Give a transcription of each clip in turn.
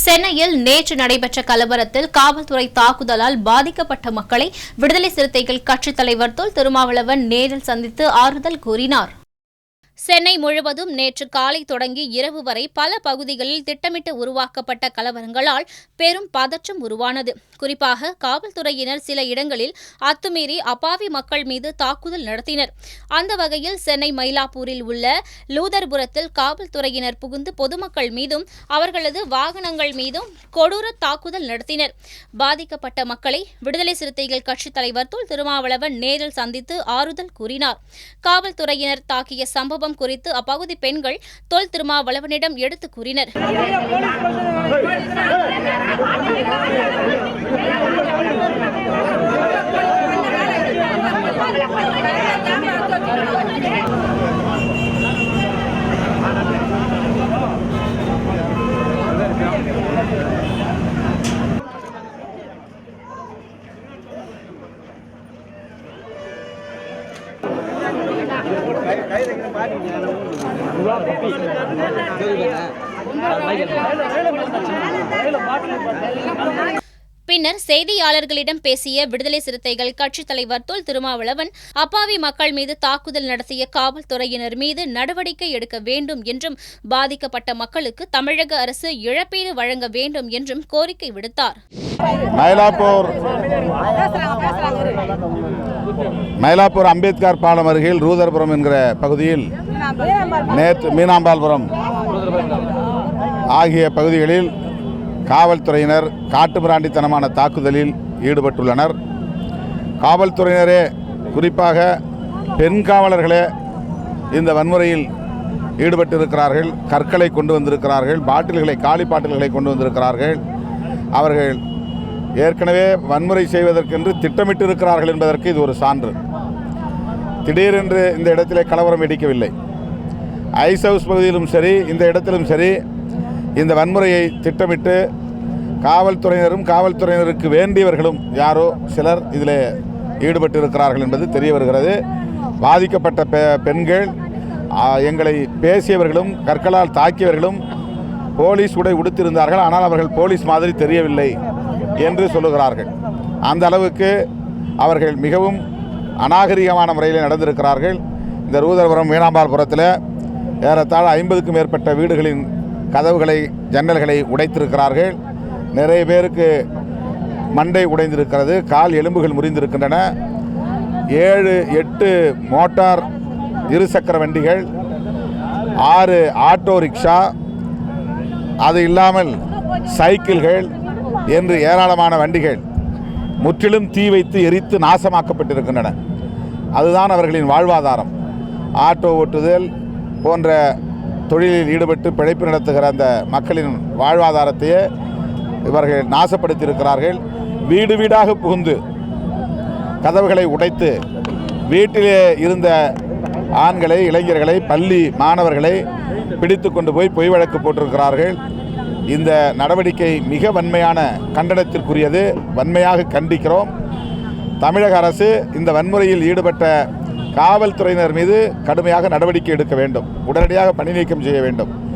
சென்னையில் நேற்று நடைபெற்ற கலவரத்தில் காவல்துறை தாக்குதலால் பாதிக்கப்பட்ட மக்களை விடுதலை சிறுத்தைகள் கட்சித் தலைவர் தொல் திருமாவளவன் நேரில் சந்தித்து ஆறுதல் கூறினார். சென்னை முழுவதும் நேற்று காலை தொடங்கி இரவு வரை பல பகுதிகளில் திட்டமிட்டு உருவாக்கப்பட்ட கலவரங்களால் பெரும் பதற்றம் உருவானது. குறிப்பாக காவல்துறையினர் சில இடங்களில் அத்துமீறி அப்பாவி மக்கள் மீது தாக்குதல் நடத்தினர். அந்த வகையில் சென்னை மயிலாப்பூரில் உள்ள லூதர்புரத்தில் காவல்துறையினர் புகுந்து பொதுமக்கள் மீதும் அவர்களது வாகனங்கள் மீதும் கொடூர தாக்குதல் நடத்தினர். பாதிக்கப்பட்ட மக்களை விடுதலை சிறுத்தைகள் கட்சித் தலைவர் தொல் திருமாவளவன் நேரில் சந்தித்து ஆறுதல் கூறினார். காவல்துறையினர் தாக்கிய சம்பவம் குறித்து அப்பகுதி பெண்கள் தொல் திருமாவளவனிடம் எடுத்துக் கூறினர் பின்னர் செய்தியாளர்களிடம் பேசிய விடுதலை சிறுத்தைகள் கட்சித் தலைவர் தொல் திருமாவளவன் அப்பாவி மக்கள் மீது தாக்குதல் நடத்திய காவல்துறையினர் மீது நடவடிக்கை எடுக்க வேண்டும் என்றும் பாதிக்கப்பட்ட மக்களுக்கு தமிழக அரசு இழப்பீடு வழங்க வேண்டும் என்றும் கோரிக்கை விடுத்தார். மயிலாப்பூர். மயிலாப்பூர் அம்பேத்கர் பாலம் அருகில் ரூதர்புரம் என்கிற பகுதியில் நேற்று மீனாம்பாள்புரம் ஆகிய பகுதிகளில் காவல்துறையினர் காட்டுமிராண்டித்தனமான தாக்குதலில் ஈடுபட்டுள்ளனர். காவல்துறையினரே குறிப்பாக பெண் காவலர்களே இந்த வன்முறையில் ஈடுபட்டிருக்கிறார்கள். கற்களை கொண்டு வந்திருக்கிறார்கள். பாட்டில்களை காலி பாட்டில்களை கொண்டு வந்திருக்கிறார்கள். அவர்கள் ஏற்கனவே வன்முறை செய்வதற்கென்று திட்டமிட்டிருக்கிறார்கள் என்பதற்கு இது ஒரு சான்று. திடீரென்று இந்த இடத்திலே கலவரம் வெடிக்கவில்லை. ஐஸ் ஹவுஸ் பகுதியிலும் சரி இந்த இடத்திலும் சரி இந்த வன்முறையை திட்டமிட்டு காவல்துறையினரும் காவல்துறையினருக்கு வேண்டியவர்களும் யாரோ சிலர் இதில் ஈடுபட்டிருக்கிறார்கள் என்பது தெரிய வருகிறது. பாதிக்கப்பட்ட பெ பெண்கள் எங்களை பேசியவர்களும் கற்களால் தாக்கியவர்களும் போலீஸ் உடை உடுத்திருந்தார்கள். ஆனால் அவர்கள் போலீஸ் மாதிரி தெரியவில்லை. என்று சொல்லுகிறார்கள். அந்த அளவுக்கு அவர்கள் மிகவும் அநாகரிகமான முறையில் நடந்திருக்கிறார்கள். இந்த ரூதர்புரம் மீனாம்பாள்புரத்தில் ஏறத்தாழ ஐம்பதுக்கும் மேற்பட்ட வீடுகளின் கதவுகளை ஜன்னல்களை உடைத்திருக்கிறார்கள். நிறைய பேருக்கு மண்டை உடைந்திருக்கிறது கால் எலும்புகள் முறிந்திருக்கின்றன. ஏழு எட்டு மோட்டார் இருசக்கர வண்டிகள் ஆறு ஆட்டோ ரிக்ஷா அது இல்லாமல் சைக்கிள்கள் என்று ஏராளமான வண்டிகள் முற்றிலும் தீ வைத்து எரித்து நாசமாக்கப்பட்டிருக்கின்றன. அதுதான் அவர்களின் வாழ்வாதாரம். ஆட்டோ ஓட்டுதல் போன்ற தொழிலில் ஈடுபட்டு பிழைப்பு நடத்துகிற அந்த மக்களின் வாழ்வாதாரத்தையே இவர்கள் நாசப்படுத்தியிருக்கிறார்கள். வீடு வீடாக புகுந்து கதவுகளை உடைத்து வீட்டிலே இருந்த ஆண்களை இளைஞர்களை பள்ளி மாணவர்களை பிடித்து கொண்டு போய் பொய் வழக்கு போட்டிருக்கிறார்கள். இந்த நடவடிக்கை மிக வன்மையான கண்டனத்திற்குரியது. வன்மையாக கண்டிக்கிறோம். தமிழக அரசு இந்த வன்முறையில் ஈடுபட்ட காவல்துறையினர் மீது கடுமையாக நடவடிக்கை எடுக்க வேண்டும். உடனடியாக பணி நீக்கம் செய்ய வேண்டும்.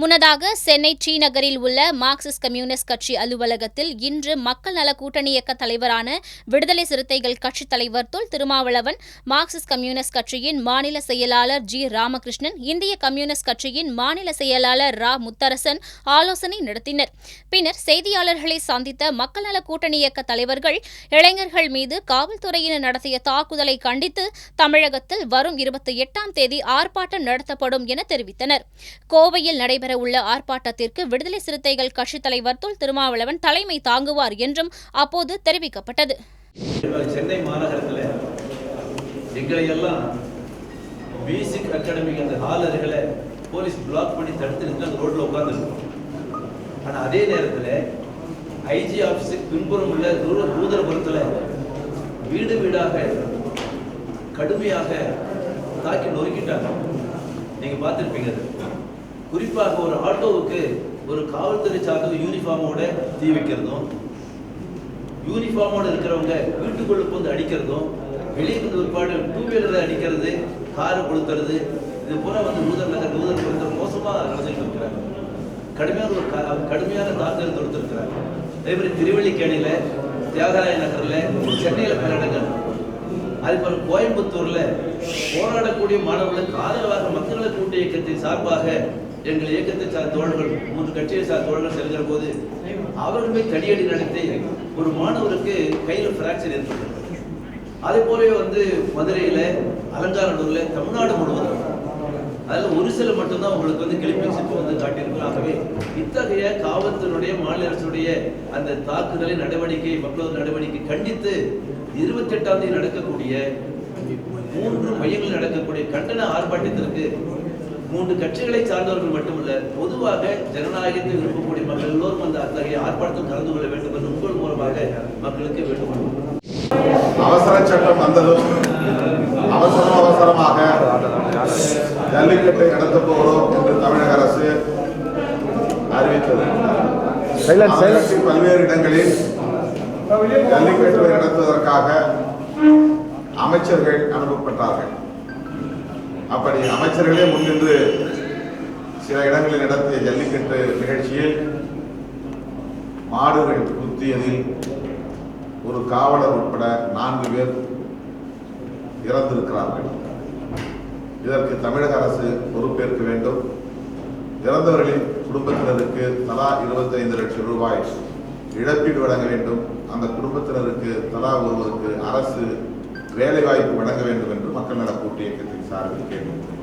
முன்னதாக சென்னை டி நகரில் உள்ள மார்க்சிஸ்ட் கம்யூனிஸ்ட் கட்சி அலுவலகத்தில் இன்று மக்கள் நல கூட்டணி இயக்க தலைவரான விடுதலை சிறுத்தைகள் கட்சித் தலைவர் தொல் திருமாவளவன் மார்க்சிஸ்ட் கம்யூனிஸ்ட் கட்சியின் மாநில செயலாளர் ஜி ராமகிருஷ்ணன் இந்திய கம்யூனிஸ்ட் கட்சியின் மாநில செயலாளர் ரா முத்தரசன் ஆலோசனை நடத்தினர். பின்னர் செய்தியாளர்களை சந்தித்த மக்கள் நல கூட்டணி இயக்க தலைவர்கள் இளைஞர்கள் மீது காவல்துறையினர் நடத்திய தாக்குதலை கண்டித்து தமிழகத்தில் வரும் இருபத்தி எட்டாம் தேதி ஆர்ப்பாட்டம் நடத்தப்படும் என தெரிவித்தனர். கோவையில் நடைபெறவுள்ள ஆர்ப்பாட்டத்திற்கு விடுதலை சிறுத்தைகள் கட்சித் தலைவர் தொல் திருமாவளவன் தலைமை தாங்குவார் என்றும் அப்போது தெரிவிக்கப்பட்டது. சென்னை மாநகரத்தில் எங்களையெல்லாம் மியூசிக் பேசிக் அகாடமி அந்த ஹால் அருகில் போலீஸ் பிளாக் பண்ணி தடுத்து நின்று அந்த ரோட்டில் உட்காந்துருக்கோம் ஆனால் அதே நேரத்தில் ஐஜி ஆஃபீஸுக்கு பின்புறம் உள்ள தூர தூதரபுரத்தில் வீடு வீடாக கடுமையாக தாக்கி நொறுக்கிட்டாங்க. நீங்கள் பார்த்துருப்பீங்க குறிப்பாக ஒரு ஆட்டோவுக்கு ஒரு காவல்துறை சார்ந்த யூனிஃபார்மோட தீ வைக்கிறதும் யூனிஃபார்மோட இருக்கிறவங்க வீட்டுக்குள்ள வந்து அடிக்கிறதும் வெளியே வந்து ஒரு பாடு டூ வீலரை அடிக்கிறது காரை கொளுத்துறது இது போல வந்து நூதர் நகர் நூதர் கொடுத்த மோசமாக நடந்துட்டு இருக்கிறாங்க. கடுமையான ஒரு கடுமையான தாக்குதல் தொடுத்திருக்கிறார் அதே மாதிரி திருவள்ளிக்கேணியில தியாகராய நகர்ல சென்னையில் பல இடங்கள். அதே போல கோயம்புத்தூர்ல போராடக்கூடிய மாணவர்களுக்கு ஆதரவாக மக்கள் கூட்டு இயக்கத்தின் சார்பாக எங்கள் இயக்கத்தை சார் தோழர்கள் மூன்று கட்சியை சார் தோழர்கள் செல்கிற போது அவர்களுமே தடியடி நடத்தி ஒரு மாணவருக்கு கையில் பிராக்சர் ஏற்பட்டது அதே போலவே வந்து மதுரையில அலங்காநல்லூர்ல தமிழ்நாடு முழுவதும். அதில் ஒரு சில மட்டும்தான் உங்களுக்கு வந்து கிளிப்பிக்ஸ் வந்து காட்டியிருக்கிறாகவே ஆகவே இத்தகைய காவல்துறையுடைய மாநில அரசுடைய அந்த தாக்குதலை நடவடிக்கை மக்களது நடவடிக்கை கண்டித்து இருபத்தி எட்டாம் தேதி நடக்கக்கூடிய மூன்று மையங்களில் நடக்கக்கூடிய கண்டன ஆர்ப்பாட்டத்திற்கு மூன்று கட்சிகளை சார்ந்தவர்கள் மட்டுமல்ல பொதுவாக ஜனநாயகத்தை விரும்பக்கூடிய மக்கள் எல்லோரும் அந்த அத்தகைய ஆர்ப்பாட்டத்தில் கலந்து கொள்ள வேண்டும் என்று உங்கள் மூலமாக மக்களுக்கு வேண்டுகொள்வோம் அவசர சட்டம் வந்ததும் அவசரம் அவசரமாக ஜல்லிக்கட்டை நடத்தப் போகிறோம் என்று தமிழக அரசு அறிவித்தது. பல்வேறு இடங்களில் ஜல்லிக்கட்டை நடத்துவதற்காக அமைச்சர்கள் அனுப்பப்பட்டார்கள். அப்படி அமைச்சர்களே முன்னின்று சில இடங்களில் நடத்திய ஜல்லிக்கட்டு நிகழ்ச்சியில் மாடுகள் குத்தியதில் ஒரு காவலர் உட்பட நான்கு பேர் இறந்திருக்கிறார்கள். இதற்கு தமிழக அரசு பொறுப்பேற்க வேண்டும். இறந்தவர்களின் குடும்பத்தினருக்கு தலா 25 லட்சம் ரூபாய் இழப்பீடு வழங்க வேண்டும். அந்த குடும்பத்தினருக்கு தலா ஒருவருக்கு அரசு வேலைவாய்ப்பு வழங்க வேண்டும் என்று மக்கள் நல கூட்டு இயக்கத்தின் சார்பில் கேட்டுக்கொள்கிறோம்